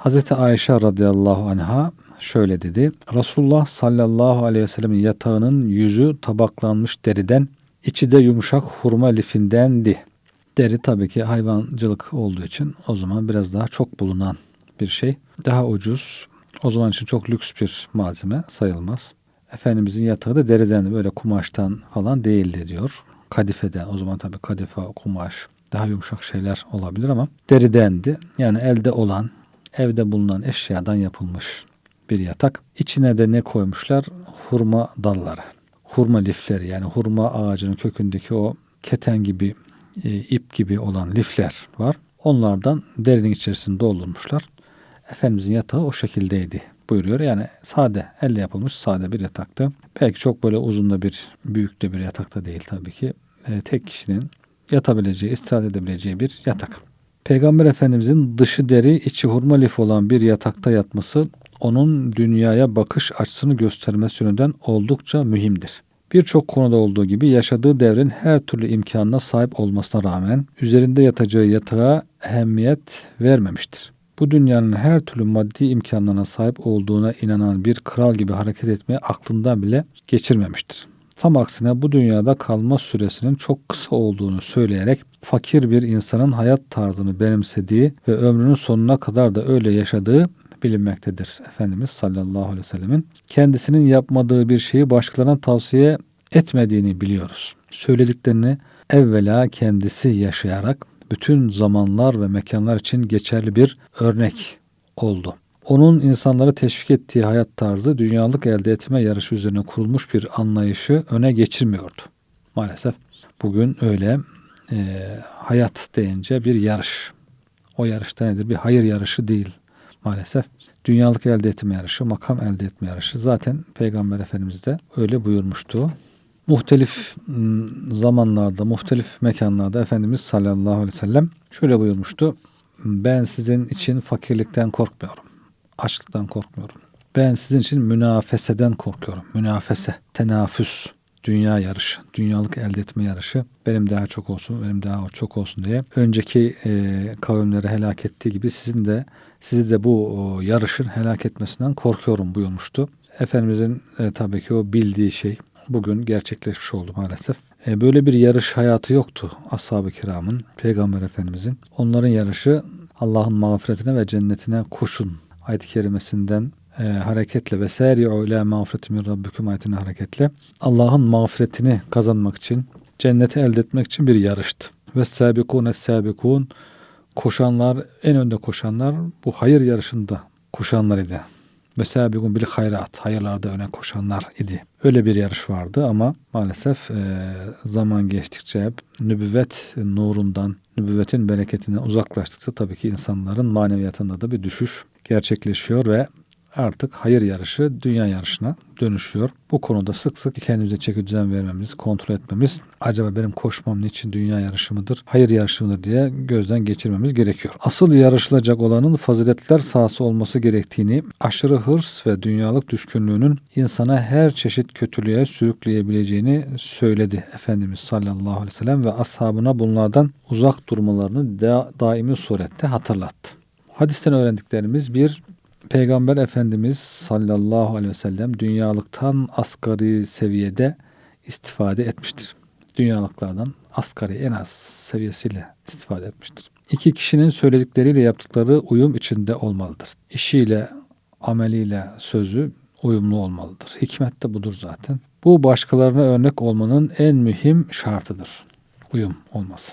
Hazreti Ayşe radıyallahu anha şöyle dedi. Resulullah sallallahu aleyhi ve sellemin yatağının yüzü tabaklanmış deriden, içi de yumuşak hurma lifindendi. Deri tabii ki hayvancılık olduğu için o zaman biraz daha çok bulunan bir şey. Daha ucuz, o zaman için çok lüks bir malzeme sayılmaz. Efendimizin yatağı da deriden böyle kumaştan falan değildi diyor. Kadifeden o zaman tabii kadife, kumaş daha yumuşak şeyler olabilir ama deridendi. Yani elde olan, evde bulunan eşyadan yapılmış bir yatak. İçine de ne koymuşlar? Hurma dalları. Hurma lifleri yani hurma ağacının kökündeki o keten gibi, e, ip gibi olan lifler var. Onlardan derinin içerisinde doldurmuşlar. Efendimizin yatağı o şekildeydi buyuruyor. Yani sade, elle yapılmış sade bir yataktı. Belki çok böyle uzun da bir, büyük de bir yatakta değil tabii ki. E, tek kişinin yatabileceği, istirahat edebileceği bir yatak. Peygamber Efendimizin dışı deri, içi hurma lif olan bir yatakta yatması onun dünyaya bakış açısını göstermesi yönünden oldukça mühimdir. Birçok konuda olduğu gibi yaşadığı devrin her türlü imkanına sahip olmasına rağmen üzerinde yatacağı yatağa ehemmiyet vermemiştir. Bu dünyanın her türlü maddi imkanlarına sahip olduğuna inanan bir kral gibi hareket etmeyi aklından bile geçirmemiştir. Tam aksine bu dünyada kalma süresinin çok kısa olduğunu söyleyerek fakir bir insanın hayat tarzını benimsediği ve ömrünün sonuna kadar da öyle yaşadığı bilinmektedir. Efendimiz sallallahu aleyhi ve sellemin kendisinin yapmadığı bir şeyi başkalarına tavsiye etmediğini biliyoruz. Söylediklerini evvela kendisi yaşayarak bütün zamanlar ve mekanlar için geçerli bir örnek oldu. Onun insanları teşvik ettiği hayat tarzı dünyalık elde etme yarışı üzerine kurulmuş bir anlayışı öne geçirmiyordu. Maalesef bugün öyle e, hayat deyince bir yarış. O yarışta nedir? Bir hayır yarışı değil maalesef. Dünyalık elde etme yarışı, makam elde etme yarışı. Zaten Peygamber Efendimiz de öyle buyurmuştu. Muhtelif zamanlarda, muhtelif mekanlarda Efendimiz sallallahu aleyhi ve sellem şöyle buyurmuştu. Ben sizin için fakirlikten korkmuyorum. Açlıktan korkmuyorum. Ben sizin için münafeseden korkuyorum. Münafese, tenafüs, dünya yarışı, dünyalık elde etme yarışı benim daha çok olsun, benim daha çok olsun diye önceki e, kavimleri helak ettiği gibi sizin de sizi de bu o, yarışın helak etmesinden korkuyorum buyurmuştu. Efendimizin e, tabii ki o bildiği şey bugün gerçekleşmiş oldu maalesef. E, böyle bir yarış hayatı yoktu ashab-ı kiramın, peygamber efendimizin. Onların yarışı Allah'ın mağfiretine ve cennetine koşun ayet-i kerimesinden e, hareketle ve seri'u ila mağfireti min rabbikum ayetine hareketle Allah'ın mağfiretini kazanmak için, cenneti elde etmek için bir yarıştı. Ve sabikun sabikun koşanlar, en önde koşanlar bu hayır yarışında koşanlar idi. Ve sabikun bil hayrat, hayırlarda öne koşanlar idi. Öyle bir yarış vardı ama maalesef e, zaman geçtikçe hep nübüvvet nurundan, nübüvvetin bereketinden uzaklaştıkça tabii ki insanların maneviyatında da bir düşüş gerçekleşiyor ve artık hayır yarışı dünya yarışına dönüşüyor. Bu konuda sık sık kendimize çeki düzen vermemiz, kontrol etmemiz, acaba benim koşmam niçin dünya yarışı mıdır, hayır yarışı mıdır diye gözden geçirmemiz gerekiyor. Asıl yarışılacak olanın faziletler sahası olması gerektiğini, aşırı hırs ve dünyalık düşkünlüğünün insana her çeşit kötülüğe sürükleyebileceğini söyledi Efendimiz sallallahu aleyhi ve sellem ve ashabına bunlardan uzak durmalarını da, daimi surette hatırlattı. Hadisten öğrendiklerimiz bir, Peygamber Efendimiz sallallahu aleyhi ve sellem dünyalıktan asgari seviyede istifade etmiştir. Dünyalıklardan asgari en az seviyesiyle istifade etmiştir. İki kişinin söyledikleriyle yaptıkları uyum içinde olmalıdır. İşiyle, ameliyle sözü uyumlu olmalıdır. Hikmet de budur zaten. Bu başkalarına örnek olmanın en mühim şartıdır. Uyum olması.